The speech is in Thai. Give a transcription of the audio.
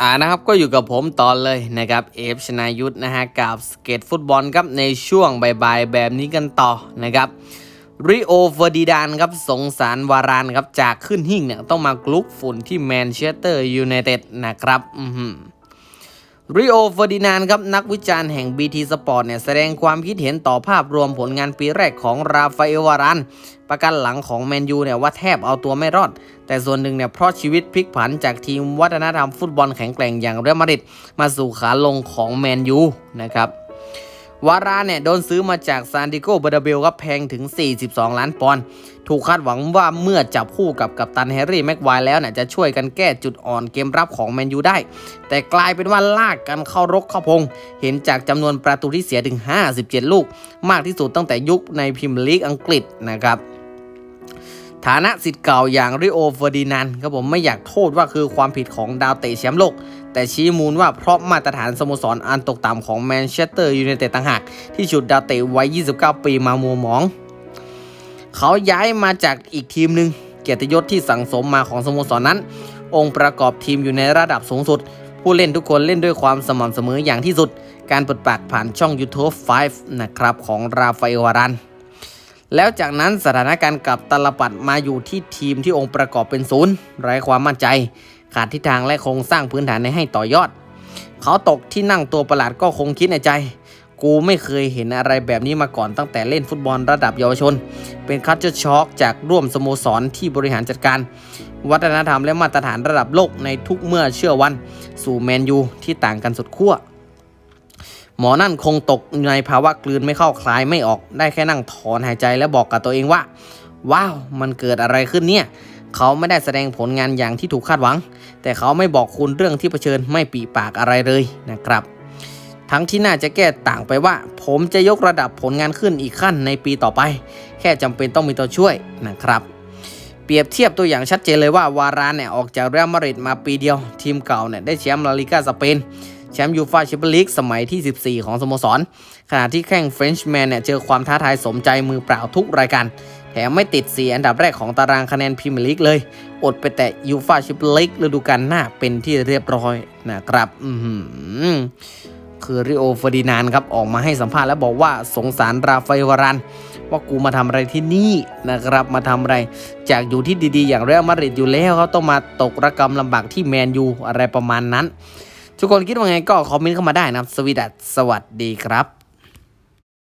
อ่านะครับก็อยู่กับผมตอนเลยนะครับเอฟชนายุทธนะฮะกับสเก็ตฟุตบอลครับในช่วงบ่ายๆแบบนี้กันต่อนะครับริโอเฟอร์ดิดานครับสงสารวารานครับจากขึ้นหิ่งเนี่ยต้องมากลุกฝุ่นที่แมนเชสเตอร์ยูไนเต็ดนะครับ อืม ริโอเฟอร์ดินานครับนักวิจารณ์แห่ง BT Sport เนี่ยแสดงความคิดเห็นต่อภาพรวมผลงานปีแรกของราฟาเอลวารัน ประกันหลังของแมนยูเนี่ยว่าแทบเอาตัวไม่รอด แต่ส่วนหนึ่งเนี่ยเพราะชีวิตพลิกผันจากทีมวัฒนธรรมฟุตบอลแข็งแกร่งอย่างเรอัลมาดริดมาสู่ขาลงของแมนยูนะครับ วาราเนี่ยโดนซื้อมาจากซานดิโกบาร์ดาเบลครับแพงถึง 42 ล้านปอนด์ ถูกคาดหวังว่าเมื่อจับคู่กับกัปตันแฮร์รี่แม็กไวร์แล้วเนี่ยจะช่วยกันแก้จุดอ่อนเกมรับของแมนยูได้ แต่กลายเป็นว่าลากกันเข้ารกเข้าพง เห็นจากจำนวนประตูที่เสียถึง 57 ลูก มากที่สุดตั้งแต่ยุคในพรีเมียร์ลีกอังกฤษนะครับ ฐานะสิทธิ์เก่าอย่างริโอเฟอร์ดินานครับผมไม่อยากโทษว่าคือความผิดของดาวเตะแชมป์โลก แต่ชี้มูลว่าเพราะมาตรฐานสโมสรอันตกต่ำของแมนเชสเตอร์ยูไนเต็ดต่างหาก ที่ฉุดดาวเตะวัย 29 ปีมามัวหมอง เขาย้ายมาจากอีกทีมหนึ่งเกียรติยศที่สั่งสมมาของสโมสรนนั้น องค์ประกอบทีมอยู่ในระดับสูงสุด ผู้เล่นทุกคนเล่นด้วยความสม่ำเสมออย่างที่สุด การเปิดปากผ่านช่อง YouTube 5 นะครับของราฟาเอลวารัน แล้วจากนั้นสถานการณ์กับตลปัดมาอยู่ที่ทีมที่องค์ประกอบเป็นศูนย์ไร้ความมั่นใจ ขาดทิศทางและโครงสร้างพื้นฐานในให้ต่อยอด เขาตกที่นั่งตัวประหลาดก็คงคิดในใจ กูไม่เคยเห็นอะไรแบบนี้มาก่อนตั้งแต่เล่นฟุตบอลระดับเยาวชน เป็นคัตเจอร์ช็อกจากร่วมสโมสรที่บริหารจัดการ วัฒนธรรมและมาตรฐานระดับโลกในทุกเมื่อเชื่อวัน สู่แมนยูที่ต่างกันสุดขั้ว หมอนั่นคงตกในภาวะกลืนไม่เข้าคลายไม่ออกได้แค่นั่งถอนหายใจและบอกกับตัวเองว่า ว้าว มันเกิดอะไรขึ้นเนี่ย เขาไม่ได้แสดงผลงานอย่างที่ถูกคาดหวัง แต่เขาไม่บอกคุณเรื่องที่เผชิญไม่ปีปากอะไรเลยนะครับ ทั้งที่น่าจะแก้ต่างไปว่า ผมจะยกระดับผลงานขึ้นอีกขั้นในปีต่อไป แค่จำเป็นต้องมีตัวช่วยนะครับเปรียบเทียบตัวอย่างชัดเจนเลยว่าวารานเนี่ยออกจากเรอัลมาดริดมาปีเดียว ทีมเก่าเนี่ยได้แชมป์ลาลิกาสเปน แชมป์ยูฟาแชมเปี้ยนลีกสมัยที่ 14 ของสโมสร ขณะที่แข่งเฟรนช์แมนเนี่ยเจอความท้าทายสมใจมือเปล่าทุกรายการแถมไม่ติด 4 อันดับแรกของตารางคะแนนพรีเมียร์ลีกเลย อดไปแต่ยูฟาแชมเปี้ยนลีกฤดูกาลหน้าเป็นที่เรียบร้อยนะครับอือหือคือริโอเฟอร์ดินานครับออกมาให้สัมภาษณ์แล้วบอกว่าสงสารราฟาเอลวารัน ว่ากูมาทำอะไรที่นี่นะครับมาทำอะไร จากอยู่ที่ดีๆ อย่างเรอัลมาดริดอยู่แล้วเขาต้องมาตกระกรรมลำบากที่แมนยูอะไรประมาณนั้น ทุกคนคิดว่าไงก็คอมเมนต์เข้ามาได้นะครับสวีดัสสวัสดีครับ